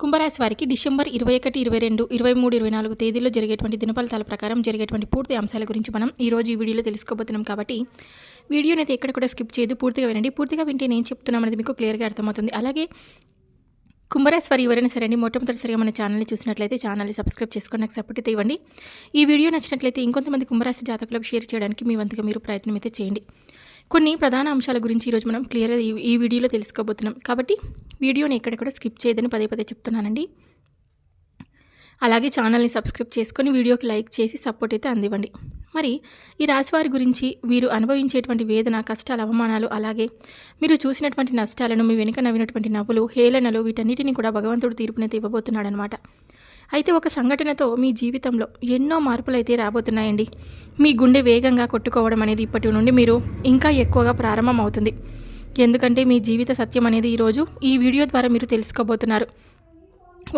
కుంభరాశి వారికి డిసెంబర్ ఇరవై ఒకటి ఇరవై రెండు ఇరవై మూడు ఇరవై నాలుగు తేదీల్లో జరిగేటువంటి దినఫలితాల ప్రకారం జరిగేటువంటి పూర్తి అంశాల గురించి మనం ఈ రోజు ఈ వీడియోలో తెలుసుకోబోతున్నాం కాబట్టి వీడియోని అయితే ఎక్కడ కూడా స్కిప్ చేయదు పూర్తిగా వినండి. పూర్తిగా వింటే నేను చెప్తున్నామనేది మీకు క్లియర్గా అర్థమవుతుంది. అలాగే కుంభరాశి వారి ఎవరైనా సరే అండి మొట్టమొదటిసారిగా మన ఛానల్ని చూసినట్లయితే ఛానల్ని సబ్స్క్రైబ్ చేసుకొని నాకు సపోర్ట్ అయితే ఇవ్వండి. ఈ వీడియో నచ్చినట్లయితే ఇంకొంతమంది కుంభరాశి జాతకులకు షేర్ చేయడానికి మీ వంతుగా మీరు ప్రయత్నం అయితే చేయండి. కొన్ని ప్రధాన అంశాల గురించి ఈరోజు మనం క్లియర్గా ఈ- వీడియోలో తెలుసుకోబోతున్నాం. కాబట్టి వీడియోని ఎక్కడెక్కడ స్కిప్ చేయదని పదే పదే చెప్తున్నానండి. అలాగే ఛానల్ని సబ్స్క్రైబ్ చేసుకొని వీడియోకి లైక్ చేసి సపోర్ట్ అయితే అందివ్వండి. మరి ఈ రాశివారి గురించి వీరు అనుభవించేటువంటి వేదన కష్టాలు అవమానాలు అలాగే మీరు చూసినటువంటి నష్టాలను మీ వెనుక నవ్వినటువంటి నవ్వులు హేళనలు వీటన్నిటిని కూడా భగవంతుడు తీర్పునైతే ఇవ్వబోతున్నాడనమాట అయితే ఒక సంఘటనతో మీ జీవితంలో ఎన్నో మార్పులు అయితే రాబోతున్నాయండి. మీ గుండె వేగంగా కొట్టుకోవడం అనేది ఇప్పటి నుండి మీరు ఇంకా ఎక్కువగా ప్రారంభం అవుతుంది ఎందుకంటే మీ జీవిత సత్యం అనేది ఈరోజు ఈ వీడియో ద్వారా మీరు తెలుసుకోబోతున్నారు.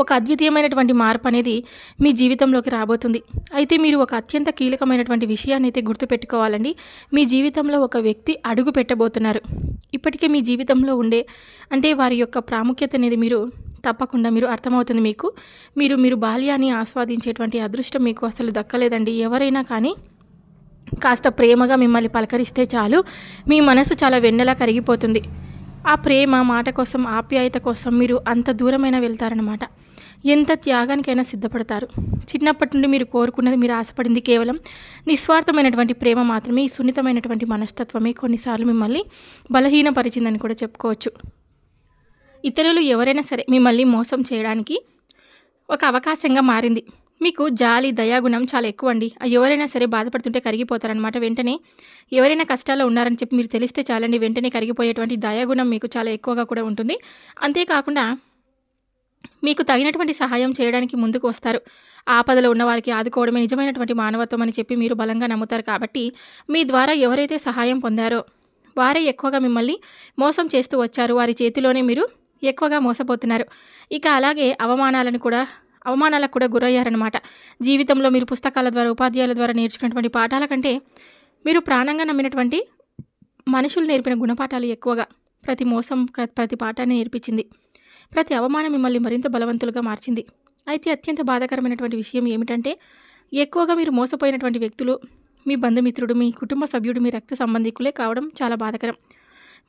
ఒక అద్వితీయమైనటువంటి మార్పు అనేది మీ జీవితంలోకి రాబోతుంది. అయితే మీరు ఒక అత్యంత కీలకమైనటువంటి విషయాన్ని అయితే గుర్తుపెట్టుకోవాలండి. మీ జీవితంలో ఒక వ్యక్తి అడుగు పెట్టబోతున్నారు. ఇప్పటికే మీ జీవితంలో ఉండే అంటే వారి యొక్క ప్రాముఖ్యత అనేది మీరు తప్పకుండా మీరు అర్థమవుతుంది మీకు. మీరు మీరు బాల్యాన్ని ఆస్వాదించేటువంటి అదృష్టం మీకు అసలు దక్కలేదండి. ఎవరైనా కానీ కాస్త ప్రేమగా మిమ్మల్ని పలకరిస్తే చాలు. మీ మనసు చాలా వెన్నెలా కరిగిపోతుంది. ఆ ప్రేమ మాట కోసం ఆప్యాయత కోసం మీరు అంత దూరమైన వెళ్తారనమాట ఎంత త్యాగానికైనా సిద్ధపడతారు. చిన్నప్పటి నుండి మీరు కోరుకున్నది మీరు ఆశపడింది కేవలం నిస్వార్థమైనటువంటి ప్రేమ మాత్రమే ఈ సున్నితమైనటువంటి మనస్తత్వమే కొన్నిసార్లు మిమ్మల్ని బలహీనపరిచిందని కూడా చెప్పుకోవచ్చు. ఇతరులు ఎవరైనా సరే మిమ్మల్ని మోసం చేయడానికి ఒక అవకాశంగా మారింది. మీకు జాలి దయాగుణం చాలా ఎక్కువ అండి ఎవరైనా సరే బాధపడుతుంటే కరిగిపోతారనమాట వెంటనే ఎవరైనా కష్టాల్లో ఉన్నారని చెప్పి మీరు తెలిస్తే చాలండి. వెంటనే కరిగిపోయేటువంటి దయాగుణం మీకు చాలా ఎక్కువగా కూడా ఉంటుంది. అంతేకాకుండా మీకు తగినటువంటి సహాయం చేయడానికి ముందుకు వస్తారు. ఆపదలో ఉన్నవారికి ఆదుకోవడమే నిజమైనటువంటి మానవత్వం అని చెప్పి మీరు బలంగా నమ్ముతారు కాబట్టి మీ ద్వారా ఎవరైతే సహాయం పొందారో వారే ఎక్కువగా మిమ్మల్ని మోసం చేస్తూ వచ్చారు. వారి చేతిలోనే మీరు ఎక్కువగా మోసపోతున్నారు. ఇక అలాగే అవమానాలను కూడా అవమానాలకు కూడా గురయ్యారనమాట జీవితంలో మీరు పుస్తకాల ద్వారా ఉపాధ్యాయుల ద్వారా నేర్చుకున్నటువంటి పాఠాల కంటే మీరు ప్రాణంగా నమ్మినటువంటి మనుషులు నేర్పిన గుణపాఠాలు ఎక్కువగా ప్రతి మోసం ప్రతి పాఠాన్ని నేర్పించింది. ప్రతి అవమానం మిమ్మల్ని మరింత బలవంతులుగా మార్చింది. అయితే అత్యంత బాధాకరమైనటువంటి విషయం ఏమిటంటే ఎక్కువగా మీరు మోసపోయినటువంటి వ్యక్తులు మీ బంధుమిత్రుడు మీ కుటుంబ సభ్యుడు మీ రక్త సంబంధికులే కావడం చాలా బాధాకరం.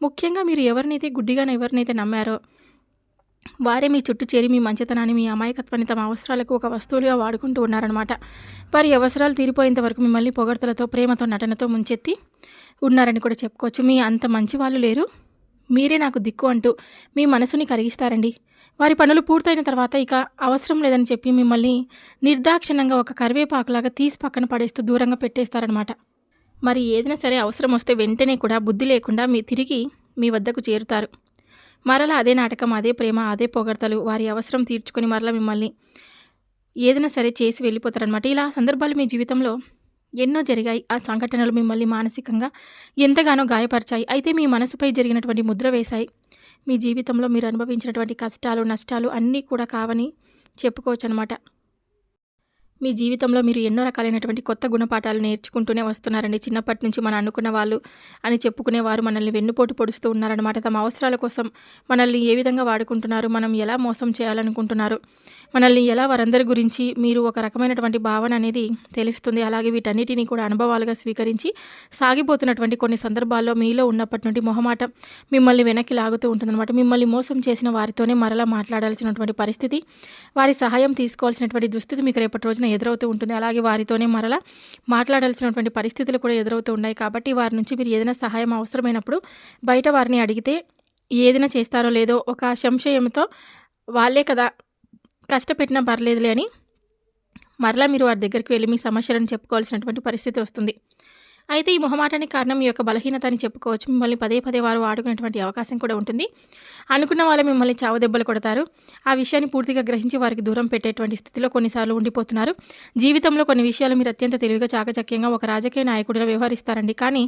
ముఖ్యంగా మీరు ఎవరినైతే గుడ్డిగానే ఎవరినైతే నమ్మారో వారే మీ చుట్టూ చేరి మీ మంచితనాన్ని మీ అమాయకత్వాన్ని తమ అవసరాలకు ఒక వస్తువులుగా వాడుకుంటూ ఉన్నారనమాట వారి అవసరాలు తీరిపోయేంత వరకు మిమ్మల్ని పొగడ్తలతో ప్రేమతో నటనతో ముంచెత్తి ఉన్నారని కూడా చెప్పుకోవచ్చు. మీ అంత మంచి వాళ్ళు లేరు. మీరే నాకు దిక్కు అంటూ మీ మనసుని కరిగిస్తారండి. వారి పనులు పూర్తయిన తర్వాత ఇక అవసరం లేదని చెప్పి మిమ్మల్ని నిర్దాక్షిణంగా ఒక కరివేపాకులాగా తీసి పక్కన పడేస్తూ దూరంగా పెట్టేస్తారనమాట మరి ఏదైనా సరే అవసరం వస్తే వెంటనే కూడా బుద్ధి లేకుండా మీ తిరిగి మీ వద్దకు చేరుతారు. మరలా అదే నాటకం అదే ప్రేమ అదే పొగడతలు వారి అవసరం తీర్చుకొని మరలా మిమ్మల్ని ఏదైనా సరే చేసి వెళ్ళిపోతారనమాట ఇలా సందర్భాలు మీ జీవితంలో ఎన్నో జరిగాయి. ఆ సంఘటనలు మిమ్మల్ని మానసికంగా ఎంతగానో గాయపరిచాయి. అయితే మీ మనసుపై జరిగినటువంటి ముద్ర వేశాయి. మీ జీవితంలో మీరు అనుభవించినటువంటి కష్టాలు నష్టాలు అన్నీ కూడా కావని చెప్పుకోవచ్చు అనమాట మీ జీవితంలో మీరు ఎన్నో రకాలైనటువంటి కొత్త గుణపాఠాలు నేర్చుకుంటూనే వస్తున్నారండి. చిన్నప్పటి నుంచి మనం అనుకున్న వాళ్ళు అని చెప్పుకునేవారు మనల్ని వెన్నుపోటు పొడుస్తూ ఉన్నారనమాట తమ అవసరాల కోసం మనల్ని ఏ విధంగా వాడుకుంటున్నారు మనం ఎలా మోసం చేయాలనుకుంటున్నారు మనల్ని ఎలా వారందరి గురించి మీరు ఒక రకమైనటువంటి భావన అనేది తెలుస్తుంది. అలాగే వీటన్నిటిని కూడా అనుభవాలుగా స్వీకరించి సాగిపోతున్నటువంటి కొన్ని సందర్భాల్లో మీలో ఉన్నప్పటి నుండి మొహమాట మిమ్మల్ని వెనక్కి లాగుతూ ఉంటుందన్నమాట. మిమ్మల్ని మోసం చేసిన వారితోనే మరలా మాట్లాడాల్సినటువంటి పరిస్థితి వారి సహాయం తీసుకోవాల్సినటువంటి దుస్థితి మీకు రేపటి రోజున ఎదురవుతూ ఉంటుంది. అలాగే వారితోనే మరలా మాట్లాడాల్సినటువంటి పరిస్థితులు కూడా ఎదురవుతూ ఉన్నాయి. కాబట్టి వారి నుంచి మీరు ఏదైనా సహాయం అవసరమైనప్పుడు బయట వారిని అడిగితే ఏదైనా చేస్తారో లేదో ఒక సంశయంతో వాళ్ళే కదా కష్టపెట్టినా పర్లేదులే అని మరలా మీరు వారి దగ్గరికి వెళ్ళి మీ సమస్యలను చెప్పుకోవాల్సినటువంటి పరిస్థితి వస్తుంది. అయితే ఈ మొహమాటానికి కారణం మీ యొక్క బలహీనత అని చెప్పుకోవచ్చు. మిమ్మల్ని పదే పదే వారు ఆడుకునేటువంటి అవకాశం కూడా ఉంటుంది. అనుకున్న వాళ్ళు మిమ్మల్ని చావు దెబ్బలు కొడతారు. ఆ విషయాన్ని పూర్తిగా గ్రహించి వారికి దూరం పెట్టేటువంటి స్థితిలో కొన్నిసార్లు ఉండిపోతున్నారు. జీవితంలో కొన్ని విషయాలు మీరు అత్యంత తెలివిగా చాకచక్యంగా ఒక రాజకీయ నాయకుడిగా వ్యవహరిస్తారండి. కానీ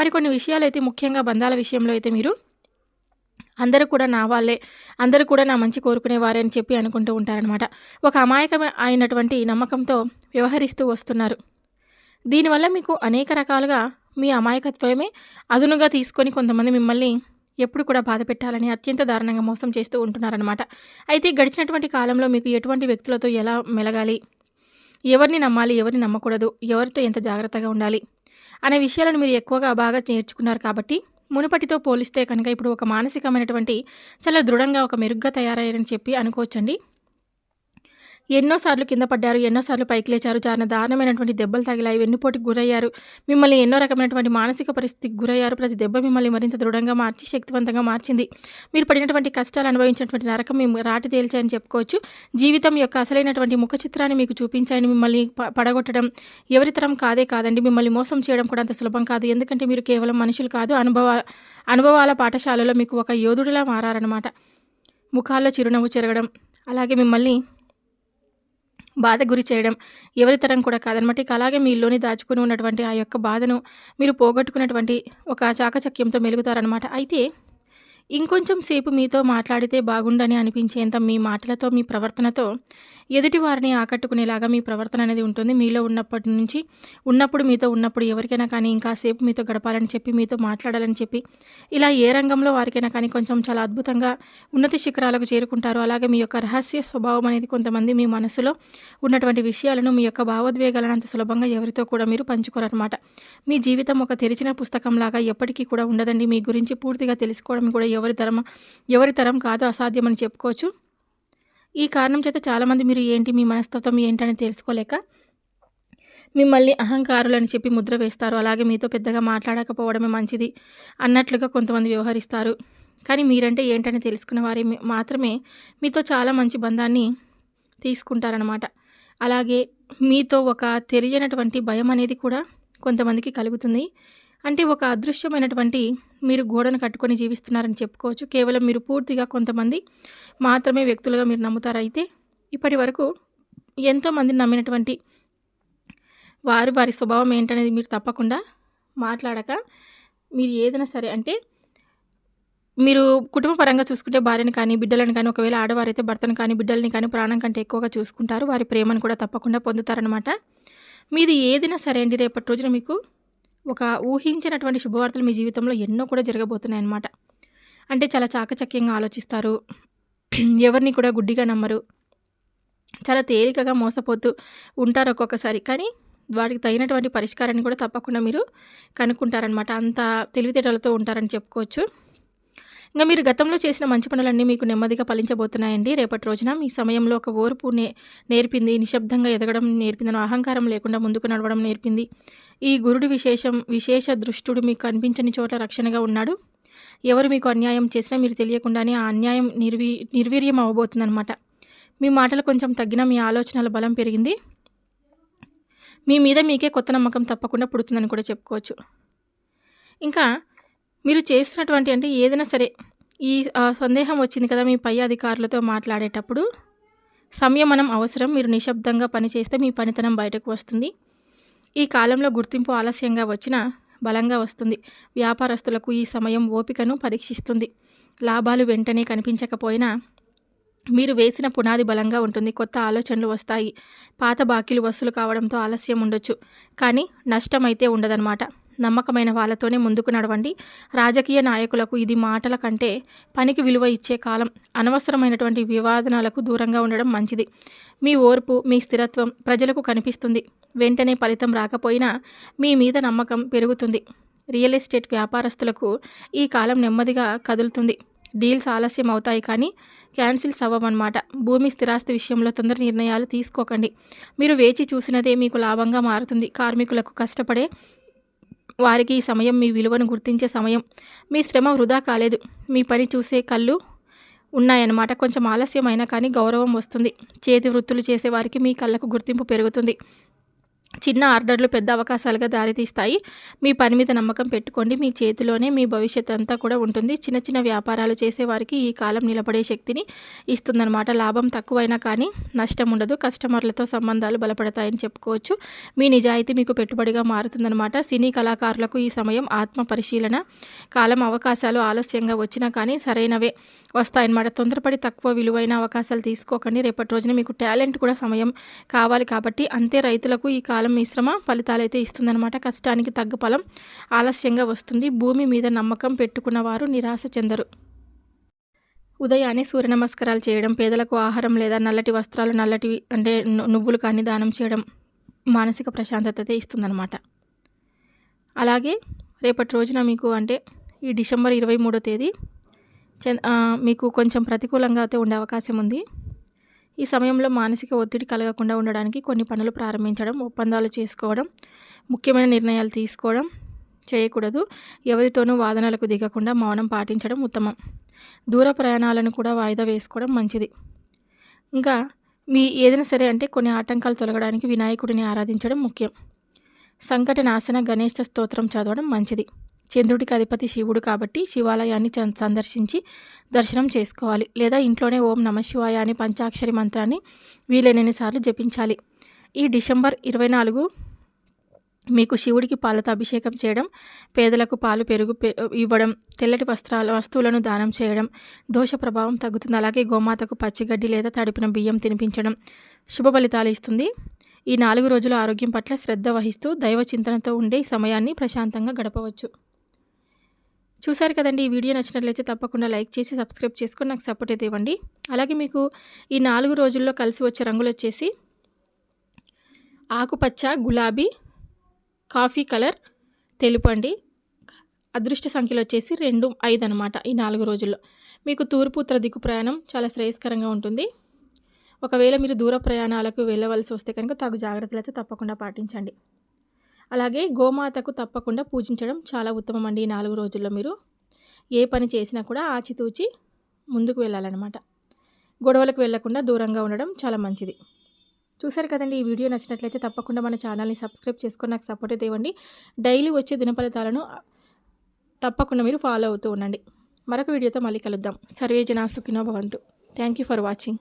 మరికొన్ని విషయాలు అయితే ముఖ్యంగా బంధాల విషయంలో అయితే మీరు అందరూ కూడా నా వాళ్ళే. అందరూ కూడా నా మంచి కోరుకునేవారే అని చెప్పి అనుకుంటూ ఉంటారనమాట ఒక అమాయకం అయినటువంటి నమ్మకంతో వ్యవహరిస్తూ వస్తున్నారు. దీనివల్ల మీకు అనేక రకాలుగా మీ అమాయకత్వమే అదునుగా తీసుకొని కొంతమంది మిమ్మల్ని ఎప్పుడు కూడా బాధ పెట్టాలని అత్యంత దారుణంగా మోసం చేస్తూ ఉంటున్నారనమాట అయితే గడిచినటువంటి కాలంలో మీకు ఎటువంటి వ్యక్తులతో ఎలా మెలగాలి? ఎవరిని నమ్మాలి? ఎవరిని నమ్మకూడదు? ఎవరితో ఎంత జాగ్రత్తగా ఉండాలి? అనే విషయాలను మీరు ఎక్కువగా బాగా నేర్చుకున్నారు కాబట్టి మునుపటితో పోలిస్తే కనుక ఇప్పుడు ఒక మానసికమైనటువంటి చాలా దృఢంగా ఒక మెరుగ్గా తయారయ్యారని చెప్పి అనుకోవచ్చండి. ఎన్నోసార్లు కింద పడ్డారు ఎన్నోసార్లు పైకి లేచారు. చాలా దారుణమైనటువంటి దెబ్బలు తగిలాయి వెన్నుపోటుకు గురయ్యారు. మిమ్మల్ని ఎన్నో రకమైనటువంటి మానసిక పరిస్థితికి గురయ్యారు. ప్రతి దెబ్బ మిమ్మల్ని మరింత దృఢంగా మార్చి శక్తివంతంగా మార్చింది. మీరు పడినటువంటి కష్టాలు అనుభవించినటువంటి నరకం మేము రాటి తేల్చాయని చెప్పుకోవచ్చు. జీవితం యొక్క అసలైనటువంటి ముఖ చిత్రాన్ని మీకు చూపించాయని మిమ్మల్ని పడగొట్టడం ఎవరితరం కాదే కాదండి. మిమ్మల్ని మోసం చేయడం కూడా అంత సులభం కాదు. ఎందుకంటే మీరు కేవలం మనుషులు కాదు. అనుభవ అనుభవాల పాఠశాలలో మీకు ఒక యోధుడిలా మారారనమాట ముఖాల్లో చిరునవ్వు చెరగడం అలాగే మిమ్మల్ని బాధ గురి చేయడం ఎవరి తరం కూడా కాదనమాట. ఇక అలాగే మీలోని దాచుకుని ఉన్నటువంటి ఆ యొక్క బాధను మీరు పోగొట్టుకున్నటువంటి ఒక చాకచక్యంతో మెలుగుతారనమాట. అయితే ఇంకొంచెం సేపు మీతో మాట్లాడితే బాగుండని అనిపించేంత మీ మాటలతో మీ ప్రవర్తనతో ఎదుటి వారిని ఆకట్టుకునేలాగా మీ ప్రవర్తన అనేది ఉంటుంది. మీలో ఉన్నప్పటి నుంచి ఉన్నప్పుడు మీతో ఉన్నప్పుడు ఎవరికైనా కానీ ఇంకా సేపు మీతో గడపాలని చెప్పి మీతో మాట్లాడాలని చెప్పి ఇలా ఏ రంగంలో వారికైనా కానీ కొంచెం చాలా అద్భుతంగా ఉన్నత శిఖరాలకు చేరుకుంటారు. అలాగే మీ యొక్క రహస్య స్వభావం అనేది కొంతమంది మీ మనసులో ఉన్నటువంటి విషయాలను మీ యొక్క భావోద్వేగాలను అంత సులభంగా ఎవరితో కూడా మీరు పంచుకోరనమాట మీ జీవితం ఒక తెరిచిన పుస్తకంలాగా ఎప్పటికీ కూడా ఉండదండి. మీ గురించి పూర్తిగా తెలుసుకోవడం కూడా ఎవరి తరం ఎవరి తరం కాదు అసాధ్యమని చెప్పుకోవచ్చు. ఈ కారణం చేత చాలామంది మీరు ఏంటి మీ మనస్తత్వం ఏంటని తెలుసుకోలేక మిమ్మల్ని అహంకారులని చెప్పి ముద్ర వేస్తారు. అలాగే మీతో పెద్దగా మాట్లాడకపోవడమే మంచిది అన్నట్లుగా కొంతమంది వ్యవహరిస్తారు. కానీ మీరంటే ఏంటని తెలుసుకున్న వారి మాత్రమే మీతో చాలా మంచి బంధాన్ని తీసుకుంటారనమాట అలాగే మీతో ఒక తెలియనటువంటి భయం అనేది కూడా కొంతమందికి కలుగుతుంది. అంటే ఒక అదృశ్యమైనటువంటి మీరు గోడను కట్టుకొని జీవిస్తున్నారని చెప్పుకోవచ్చు. కేవలం మీరు పూర్తిగా కొంతమంది మాత్రమే వ్యక్తులుగా మీరు నమ్ముతారైతే ఇప్పటి వరకు ఎంతోమందిని నమ్మినటువంటి వారు వారి స్వభావం ఏంటనేది మీరు తప్పకుండా మాట్లాడక మీరు ఏదైనా సరే అంటే మీరు కుటుంబ పరంగా చూసుకుంటే భార్యని కానీ బిడ్డలను కానీ ఒకవేళ ఆడవారైతే భర్తను కానీ బిడ్డలని కానీ ప్రాణం కంటే ఎక్కువగా చూసుకుంటారు. వారి ప్రేమను కూడా తప్పకుండా పొందుతారనమాట మీది ఏదైనా సరే అండి రేపటి రోజున మీకు ఒక ఊహించినటువంటి శుభవార్తలు మీ జీవితంలో ఎన్నో కూడా జరగబోతున్నాయి అన్నమాట అంటే చాలా చాకచక్యంగా ఆలోచిస్తారు. ఎవరిని కూడా గుడ్డిగా నమ్మరు. చాలా తేలికగా మోసపోతూ ఉంటారు ఒక్కొక్కసారి. కానీ వాటికి తగినటువంటి పరిష్కారాన్ని కూడా తప్పకుండా మీరు కనుక్కుంటారనమాట అంత తెలివితేటలతో ఉంటారని చెప్పుకోవచ్చు. ఇంకా మీరు గతంలో చేసిన మంచి పనులన్నీ మీకు నెమ్మదిగా ఫలించబోతున్నాయండి. రేపటి రోజున మీ సమయంలో ఒక ఓర్పు నే నేర్పింది నిశ్శబ్దంగా ఎదగడం నేర్పింది అహంకారం లేకుండా ముందుకు నడవడం నేర్పింది. ఈ గురుడి విశేషం విశేష దృష్టుడు మీకు కనిపించని చోట రక్షణగా ఉన్నాడు. ఎవరు మీకు అన్యాయం చేసినా మీరు తెలియకుండానే ఆ అన్యాయం నిర్వీ నిర్వీర్యం అవ్వబోతుందన్నమాట మీ మాటలు కొంచెం తగ్గిన మీ ఆలోచనల బలం పెరిగింది. మీ మీద మీకే కొత్త నమ్మకం తప్పకుండా పుడుతుందని కూడా చెప్పుకోవచ్చు. ఇంకా మీరు చేస్తున్నటువంటి అంటే ఏదైనా సరే ఈ ఆ, సందేహం వచ్చింది కదా మీ పై అధికారులతో మాట్లాడేటప్పుడు సంయమనం అవసరం మీరు నిశ్శబ్దంగా పనిచేస్తే మీ పనితనం బయటకు వస్తుంది. ఈ కాలంలో గుర్తింపు ఆలస్యంగా వచ్చినా బలంగా వస్తుంది. వ్యాపారస్తులకు ఈ సమయం ఓపికను పరీక్షిస్తుంది. లాభాలు వెంటనే కనిపించకపోయినా మీరు వేసిన పునాది బలంగా ఉంటుంది. కొత్త ఆలోచనలు వస్తాయి. పాత బాకీలు వసూలు కావడంతో ఆలస్యం ఉండొచ్చు. కానీ నష్టం అయితే ఉండదన్నమాట. నమ్మకమైన వాళ్ళతోనే ముందుకు నడవండి. రాజకీయ నాయకులకు ఇది మాటల కంటే పనికి విలువ ఇచ్చే కాలం. అనవసరమైనటువంటి వివాదనాలకు దూరంగా ఉండడం మంచిది. మీ ఓర్పు మీ స్థిరత్వం ప్రజలకు కనిపిస్తుంది. వెంటనే ఫలితం రాకపోయినా మీ మీద నమ్మకం పెరుగుతుంది. రియల్ ఎస్టేట్ వ్యాపారస్తులకు ఈ కాలం నెమ్మదిగా కదులుతుంది. డీల్స్ ఆలస్యం అవుతాయి కానీ క్యాన్సిల్స్ అవ్వమన్నమాట భూమి స్థిరాస్తి విషయంలో తొందర నిర్ణయాలు తీసుకోకండి. మీరు వేచి చూసినదే మీకు లాభంగా మారుతుంది. కార్మికులకు కష్టపడే వారికి ఈ సమయం మీ విలువను గుర్తించే సమయం మీ శ్రమ వృధా కాలేదు. మీ పని చూసే కళ్ళు ఉన్నాయన్నమాట. కొంచెం ఆలస్యమైనా కానీ గౌరవం వస్తుంది. చేతి వృత్తులు చేసే వారికి మీ కళ్ళకు గుర్తింపు పెరుగుతుంది. చిన్న ఆర్డర్లు పెద్ద అవకాశాలుగా దారితీస్తాయి. మీ పని మీద నమ్మకం పెట్టుకోండి. మీ చేతిలోనే మీ భవిష్యత్ అంతా కూడా ఉంటుంది. చిన్న చిన్న వ్యాపారాలు చేసేవారికి ఈ కాలం నిలబడే శక్తిని ఇస్తుందన్నమాట. లాభం తక్కువైనా కానీ నష్టం ఉండదు. కస్టమర్లతో సంబంధాలు బలపడతాయని చెప్పుకోవచ్చు. మీ నిజాయితీ మీకు పెట్టుబడిగా మారుతుందన్నమాట. సినీ కళాకారులకు ఈ సమయం ఆత్మ పరిశీలన కాలం అవకాశాలు ఆలస్యంగా వచ్చినా కానీ సరైనవే వస్తాయన్నమాట. తొందరపడి తక్కువ విలువైన అవకాశాలు తీసుకోకండి. రేపటి రోజున మీకు టాలెంట్ కూడా సమయం కావాలి కాబట్టి అంతే రైతులకు ఈ కాలం కాలం మిశ్రమ ఫలితాలైతే ఇస్తుందన్నమాట. కష్టానికి తగ్గ ఫలం ఆలస్యంగా వస్తుంది. భూమి మీద నమ్మకం పెట్టుకున్న వారు నిరాశ చెందరు. ఉదయాన్నే సూర్య నమస్కారాలు చేయడం పేదలకు ఆహారం లేదా నల్లటి వస్త్రాలు నల్లటి అంటే నువ్వులు కానీ దానం చేయడం మానసిక ప్రశాంతత ఇస్తుందన్నమాట. అలాగే రేపటి రోజున మీకు అంటే ఈ డిసెంబర్ ఇరవై మూడో తేదీ చె మీకు కొంచెం ప్రతికూలంగా అయితే ఉండే అవకాశం ఉంది. ఈ సమయంలో మానసిక ఒత్తిడి కలగకుండా ఉండడానికి కొన్ని పనులు ప్రారంభించడం ఒప్పందాలు చేసుకోవడం ముఖ్యమైన నిర్ణయాలు తీసుకోవడం చేయకూడదు. ఎవరితోనూ వాదనలకు దిగకుండా మౌనం పాటించడం ఉత్తమం. దూర ప్రయాణాలను కూడా వాయిదా వేసుకోవడం మంచిది. ఇంకా మీ ఏదైనా సరే అంటే కొన్ని ఆటంకాలు తొలగడానికి వినాయకుడిని ఆరాధించడం ముఖ్యం. సంకట నాశన గణేష స్తోత్రం చదవడం మంచిది. చంద్రుడికి అధిపతి శివుడు కాబట్టి శివాలయాన్ని సందర్శించి దర్శనం చేసుకోవాలి. లేదా ఇంట్లోనే ఓం నమ శివాయ అని పంచాక్షరి మంత్రాన్ని వీలైనన్ని సార్లు జపించాలి. ఈ డిసెంబర్ ఇరవై నాలుగు మీకు శివుడికి పాలతో అభిషేకం చేయడం పేదలకు పాలు పెరుగు పె- ఇవ్వడం తెల్లటి వస్త్రాల వస్తువులను దానం చేయడం దోష ప్రభావం తగ్గుతుంది. అలాగే గోమాతకు పచ్చిగడ్డి లేదా తడిపిన బియ్యం తినిపించడం శుభ ఫలితాలు ఇస్తుంది. ఈ నాలుగు రోజుల ఆరోగ్యం పట్ల శ్రద్ధ వహిస్తూ దైవ చింతనతో ఉండే సమయాన్ని ప్రశాంతంగా గడపవచ్చు. చూసారు కదండి ఈ వీడియో నచ్చినట్లయితే తప్పకుండా లైక్ చేసి సబ్స్క్రైబ్ చేసుకొని నాకు సపోర్ట్ అయితే ఇవ్వండి. అలాగే మీకు ఈ నాలుగు రోజుల్లో కలిసి వచ్చే రంగులు వచ్చేసి ఆకుపచ్చ గులాబీ కాఫీ కలర్ తెలుపు అండి. అదృష్ట సంఖ్యలు వచ్చేసి రెండు ఐదు అనమాట ఈ నాలుగు రోజుల్లో. మీకు తూర్పు ఉత్తర దిక్కు ప్రయాణం చాలా శ్రేయస్కరంగా ఉంటుంది. ఒకవేళ మీరు దూర ప్రయాణాలకు వెళ్ళవలసి వస్తే కనుక తగు జాగ్రత్తలు అయితే తప్పకుండా పాటించండి. అలాగే గోమాతకు తప్పకుండా పూజించడం చాలా ఉత్తమం అండి ఈ నాలుగు రోజుల్లో మీరు. ఏ పని చేసినా కూడా ఆచితూచి ముందుకు వెళ్ళాలన్నమాట. గొడవలకు వెళ్ళకుండా దూరంగా ఉండడం చాలా మంచిది. చూసారు కదండి ఈ వీడియో నచ్చినట్లయితే తప్పకుండా మన ఛానల్ని సబ్స్క్రైబ్ చేసుకొని నాకు సపోర్ట్ అయితే ఇవ్వండి డైలీ వచ్చే దినఫలితాలను తప్పకుండా మీరు ఫాలో అవుతూ ఉండండి. మరొక వీడియోతో మళ్ళీ కలుద్దాం. సర్వే జనా సుఖినో భవంతు. Thank you for watching.